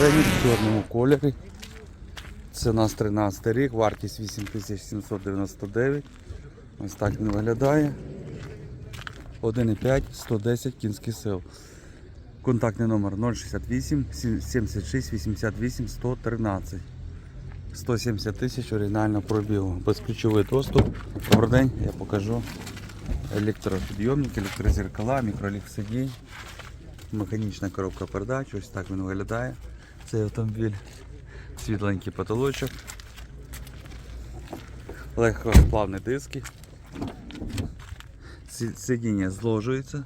Сцені в чорному кольорі. Це у нас 13 рік, вартість 8799. Ось так він виглядає. 1,5, 110 кінських сил. Контактний номер 068 76 88 113. 170 тисяч оригінального пробігу. Безключовий доступ. Добрий день, я покажу електропідйомник, електрозеркала, мікроліфт механічна коробка передач. Ось так він виглядає. Цей автомобіль. Світленький потолочок. Легкосплавні диски. Сидіння зложується.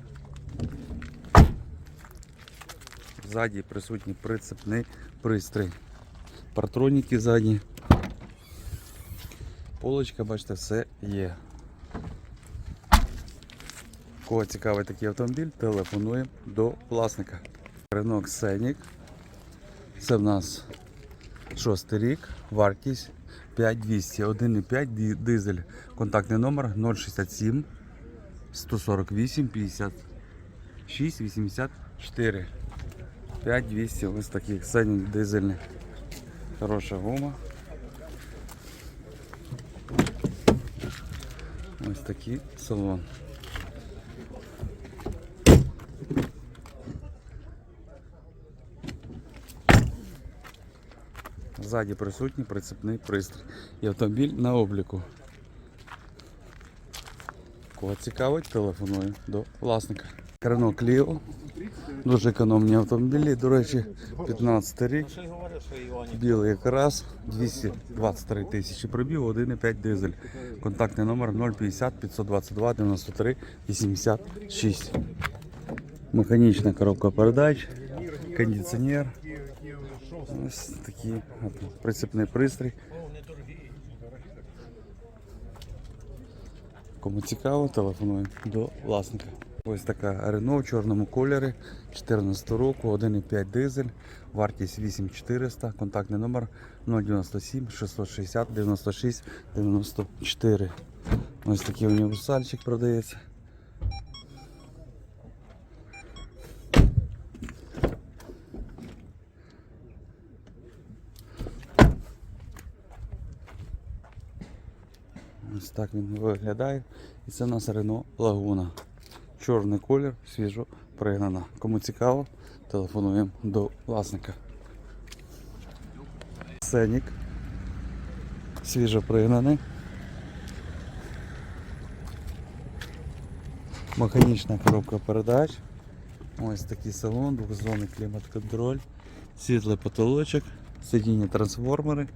Ззаді присутній прицепний пристрій. Партроніки задні. Полочка, бачите, все є. Кого цікавий такий автомобіль, телефонуємо до власника. Renault Scenic. Це в нас шостий рік, вартість 5200, 1,5 дизель. Контактний номер 067 148 56 84. 5200 ось таких Scenic дизельний. Хороша гума. Ось такий салон. Ззаді присутній прицепний пристрій. І автомобіль на обліку. Кого цікавить, телефоную до власника. Renault Clio. Дуже економні автомобілі. До речі, 15 рік. Білий якраз 223 тисячі пробігу, 1,5 дизель. Контактний номер 050 522 93 86. Механічна коробка передач, кондиціонер. Ось такий прицепний пристрій. Кому цікаво, телефонуємо до власника. Ось така Renault в чорному кольорі 14 року, 1,5 дизель, вартість 8400, контактний номер 097 660 96 94. Ось такий універсальчик продається. Ось так він виглядає. І це у нас Renault Laguna. Чорний колір, свіжо пригнана. Кому цікаво, телефонуємо до власника. Сенік. Свіжо пригнаний. Механічна коробка передач. Ось такий салон, двохзонний клімат-контроль, світлий потолочок, сидіння трансформери.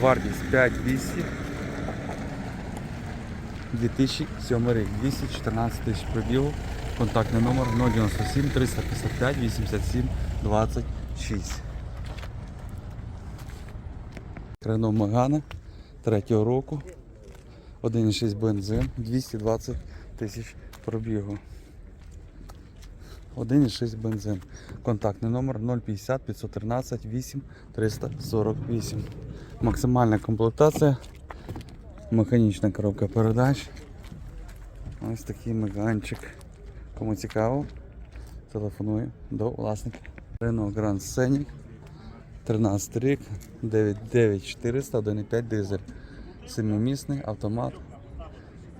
Вартість 5200. 2007 рік, 214 тисяч пробігу. Контактний номер 097 355 87 26. Renault Megane 3 року. 1,6 бензин, 220 тисяч пробігу. 1,6 бензин. Контактний номер 050 513 8 348. Максимальна комплектація. Механічна коробка передач. Ось такий меганчик. Кому цікаво, телефоную до власника. Renault Grand Scenic. 13 рік, 99400, 1,5 дизель. Семимісний автомат.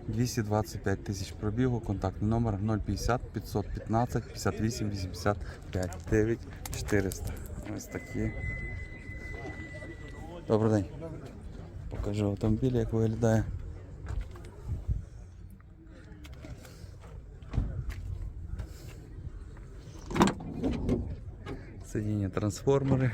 225 тисяч пробігу, контактний номер 050 515 58 85 9400. Ось такі. Добрий день. Покажу автомобіль, як виглядає. Сидіння трансформери.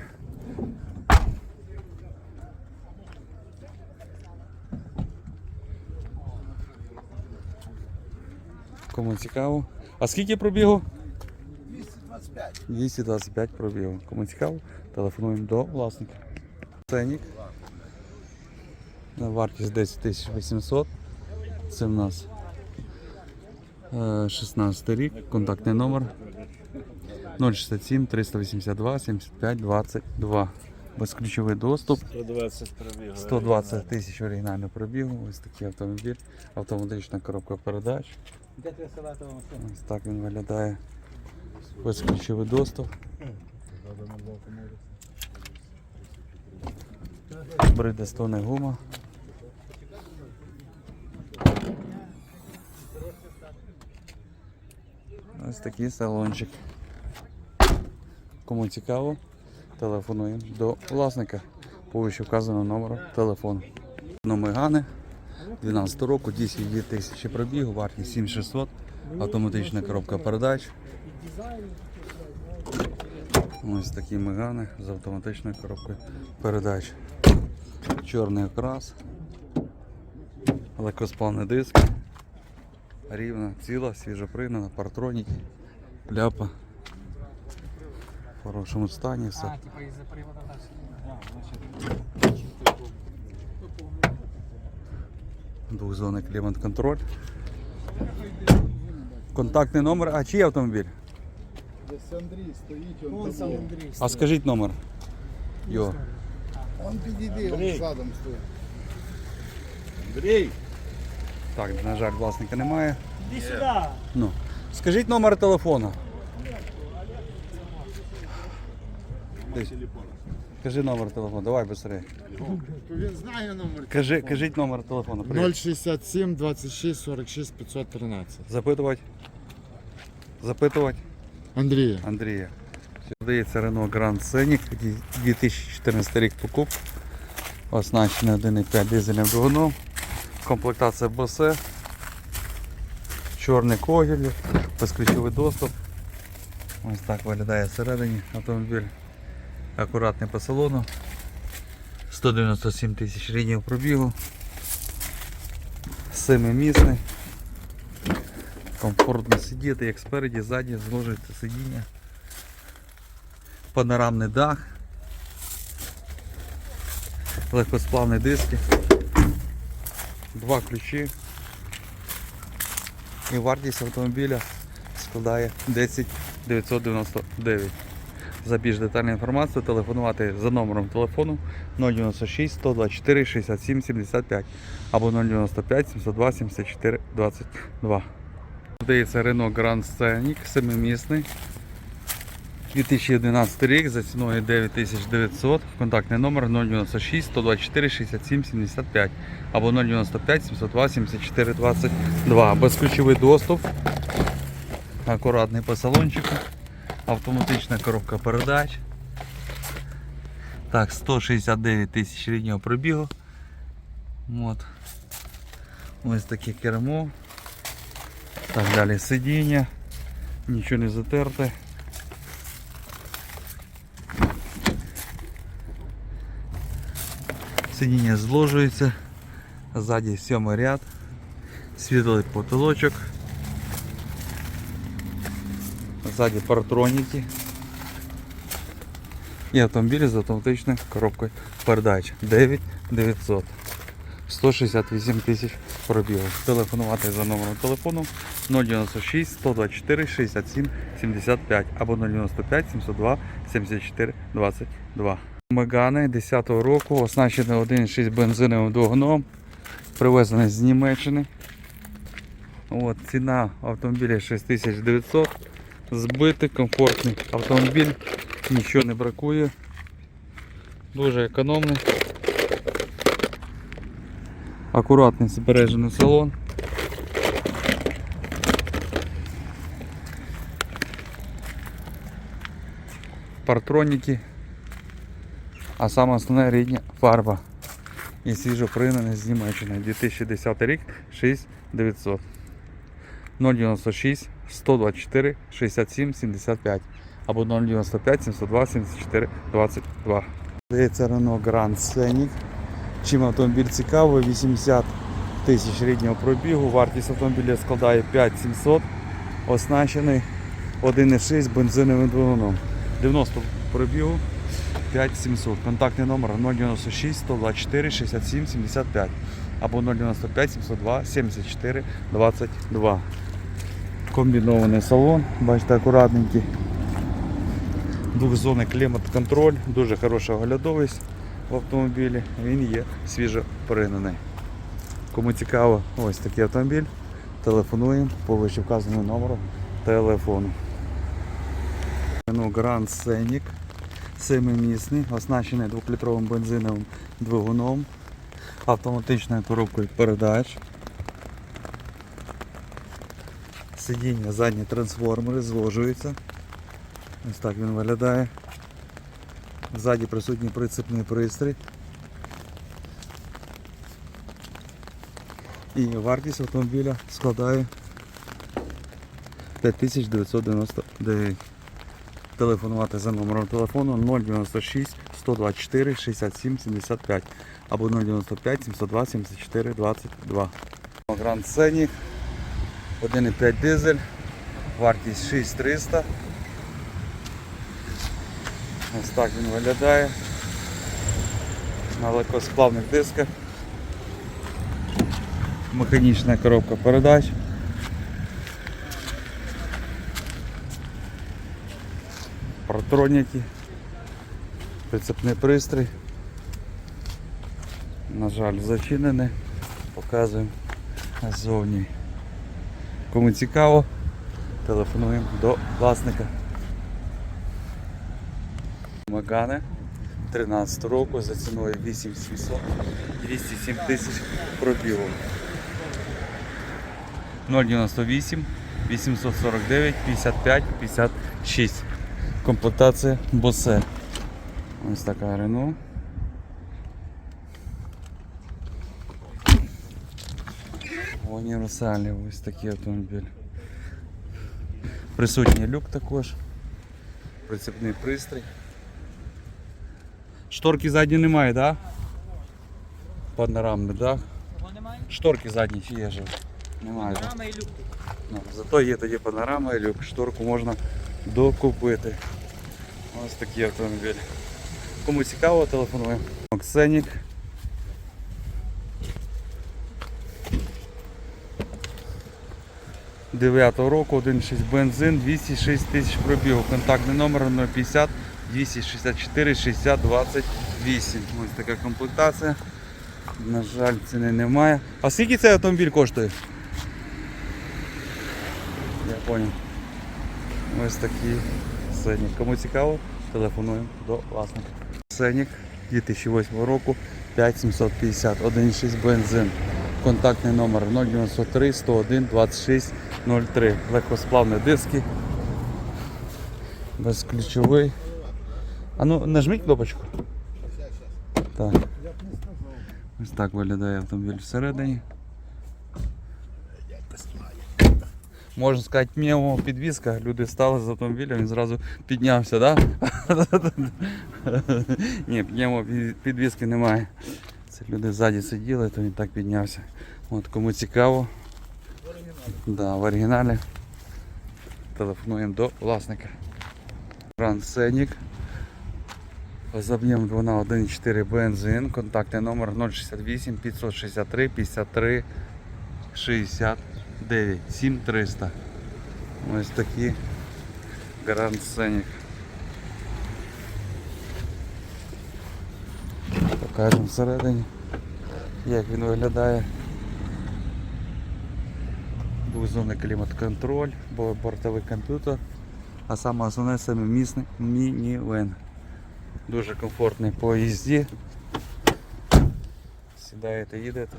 Кому цікаво. А скільки пробігу? 225. 225 пробігу. Кому цікаво, телефонуємо до власника. Ценник. На вартість 10 800. Це в нас е, 16 рік, контактний номер 067 382 75 22. безключовий доступ. 120 пробіг. 120 тисяч оригінального пробігу. Ось такий автомобіль, автоматична коробка передач. Ось так він виглядає. Безключовий доступ. Бридестone гума. Ось такий салончик. Кому цікаво, телефонуємо до власника по вище вказаному номеру телефону. Номигани 12 року, 10 тисячі пробігу, вартість 7600, автоматична коробка передач. Ось такі мегани з автоматичною коробкою передач. Чорний окрас, легкосплавний диск, рівна, ціла, свіжопригнана, партроніки, ляпа. В хорошому стані все. А, типа із-за привода нашого. Клімат-контроль. Контактний номер. А чий автомобіль? Десь Андрій стоїть, он. Андрій. А скажіть номер. Йо. Он підійди, Андрій. он задом стоїть. Андрій! Так, на жаль, власника немає. Іди сюди. Ну. Скажіть номер телефону. Ти. Кажи номер телефону, давай швидше. Він знає номер. Кажи, кажіть номер телефону. Привіт. 067 26 46 513. Запитувати. Запитувати Андрія. Андрія. Здається Renault Grand Scenic, 2014 рік покуп. Оснащений 1,5 дизельним двигуном. Комплектація Bose. Чорний когіль, безключовий доступ. Ось так виглядає всередині автомобіль. Акуратний по салону. 197 тисяч ріднів пробігу. Семимісний. Комфортно сидіти як спереді, ззаді, зложити сидіння. Панорамний дах. Легкосплавні диски. Два ключі. І вартість автомобіля складає 10 999. За більш детальну інформацію телефонувати за номером телефону 096 124 67 75 або 095 702 74 22. Здається Renault Grand Scenic, семимісний. 2011 рік за ціною 9900. Контактний номер 096 124 67 75 або 095 702 74 22. Безключовий доступ. Акуратний по салончику. Автоматична коробка передач. Так, 169 тисяч ріднього пробігу. От. Ось таке кермо. Так далі сидіння. Нічого не затерте. Сидіння зложується. Ззаді сьомий ряд. Світлий потолочок. Ззаді партроніки. І автомобіль з автоматичною коробкою передач 9900. 168 тисяч пробігу. Телефонувати за номером телефону 096 124 67 75 або 095 702 74 22. Мегани 10-го року, оснащений 1,6 бензиновим двигуном, привезений з Німеччини. От, ціна автомобіля 6900. Збитий, комфортний автомобіль, нічого не бракує. Дуже економний. Акуратний збережений салон. Партроніки. А саме основне рідня фарба. І свіжо пригнаний з Німеччини. 2010 рік 6900. 096 124 67 75 або 095 702 74 22. Здається Renault Grand Scenic. Чим автомобіль цікавий, 80 тисяч ріднього пробігу, вартість автомобіля складає 5700, оснащений 1,6 бензиновим двигуном. 90 пробігу 5700. Контактний номер 096 124 67 75 або 095 702 74 22. Комбінований салон, бачите, акуратненький. Двохзонний клімат-контроль, дуже хороша оглядовість в автомобілі. Він є свіжо пригнаний. Кому цікаво, ось такий автомобіль. Телефонуємо по вище вказаному номеру телефону. Renault Grand Scenic, семимісний, оснащений 2-літровим бензиновим двигуном, автоматичною коробкою передач. Сидіння задні трансформери зложуються. Ось так він виглядає. Ззаді присутній прицепний пристрій. І вартість автомобіля складає 5999. Телефонувати за номером телефону 096 124 67 75 або 095 702 74 22. Гранд Сенік 1,5 дизель, вартість 6300. Ось так він виглядає. На легкосплавних дисках. Механічна коробка передач. Протроніки. Прицепний пристрій. На жаль, зачинений. Показуємо ззовні. Кому цікаво, телефонуємо до власника. Магане 13 року за ціною 8700 207 тисяч пробігу. 098 849 55 56. Комплектація Босе. Ось така Рено. Універсальний ось такий автомобіль. Присутній люк також. Прицепний пристрій. Шторки задні немає, так? Да? Панорамний дах. Кого немає? Шторки задні чи є же? Немає. да? Рама і люк. Ну, зато є тоді панорама і люк. Шторку можна докупити. Ось такі автомобілі. Кому цікаво, телефонуємо. Оксенік. Дев'ятого року, 1.6 бензин, 206 тисяч пробігу. Контактний номер 050 264 60 28. Ось така комплектація. На жаль, ціни немає. А скільки цей автомобіль коштує? Я понял. Ось такий Сенік. Кому цікаво, телефонуємо до власника. Сенік 2008 року 5750, 1,6 бензин. Контактний номер 093 101 26 03. Легкосплавні диски. Безключовий. А ну нажміть кнопочку. Так. Ось так виглядає автомобіль всередині. Можна сказати, м'ємова підвізка, люди стали з автомобіля, він зразу піднявся. Да? Ні, пневмової підвізки немає. Це люди ззаді сиділи, то він так піднявся. От кому цікаво. В Да, в оригіналі. Телефонуємо до власника. Grand Scenic. З об'єм двигуна 1.4 бензин. Контактний номер 068 563 53 69 7300. Ось такі Grand Scenic. Покажемо всередині, як він виглядає. Двозонний клімат-контроль, бо- бортовий комп'ютер, а саме основне семимісний мінівен. Дуже комфортний по їзді. Сідаєте, їдете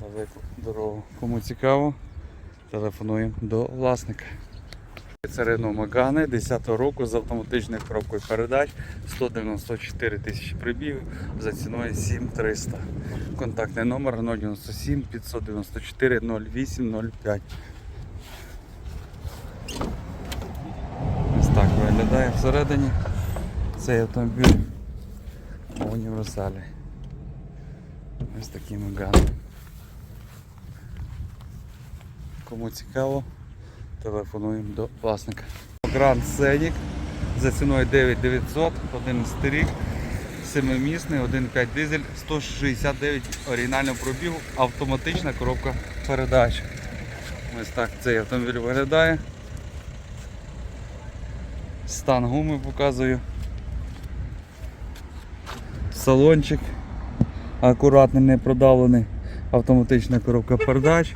Далеку дорогу. Кому цікаво, телефонуємо до власника. Це Renault Megane 10 року з автоматичною коробкою передач 194 тисячі прибігів за ціною 7300. Контактний номер 097 594 0805. Ось так виглядає всередині цей автомобіль в універсалі. Ось такий Megane. Кому цікаво, телефонуємо до власника. Grand Scenic за ціною 9900, 11 рік, 7-місний, 1.5 дизель, 169 оригінального пробігу, автоматична коробка передач. Ось так цей автомобіль виглядає. Стан гуми показую. Салончик. Акуратний, не продавлений. Автоматична коробка передач.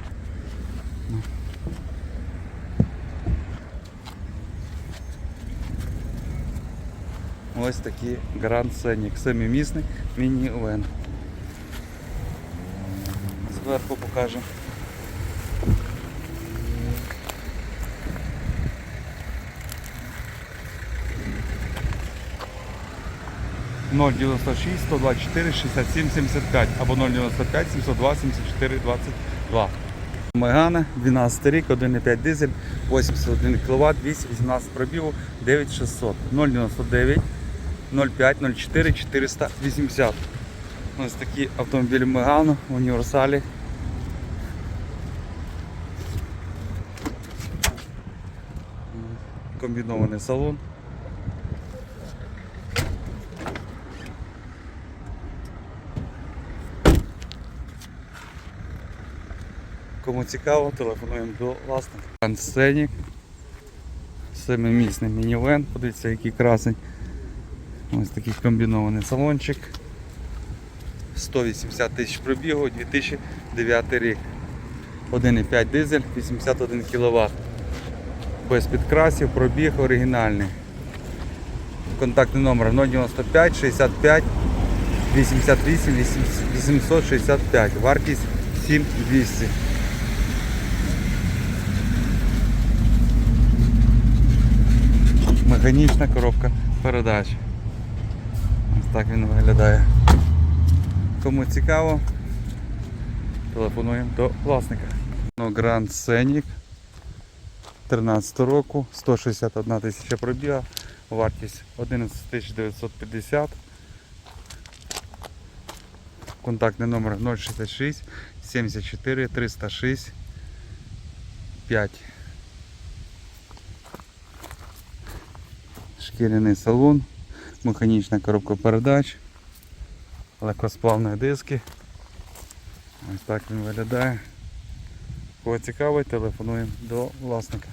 Ось такий Grand Scenic, семимісний міні-вен. Зверху покажемо. Ноль 96 124 67 75 або 095 702 74 22. Мегана, 12 рік, 1,5 дизель, 81 кВт, 218 пробігу, 9600, 099 05 04 480. Ось такі автомобілі Мегано в універсалі. Комбінований салон. Кому цікаво, телефонуємо до власника. Ансценік. Семимісний мінівен. Подивіться, який красень. Ось такий комбінований салончик. 180 тисяч пробігу, 2009 рік. 1,5 дизель, 81 кВт. Без підкрасів, пробіг оригінальний. Контактний номер 095 65 88 865. Вартість 7200. Механічна коробка передач. Так він виглядає. Кому цікаво, телефонуємо до власника. Ну, Grand Scenic 13 року, 161 тисяча пробіга, вартість 11 950. Контактний номер 066 74 306 5. Шкіряний салон, механічна коробка передач, легкосплавні диски. Ось так він виглядає. Кого цікавить, телефонуємо до власника.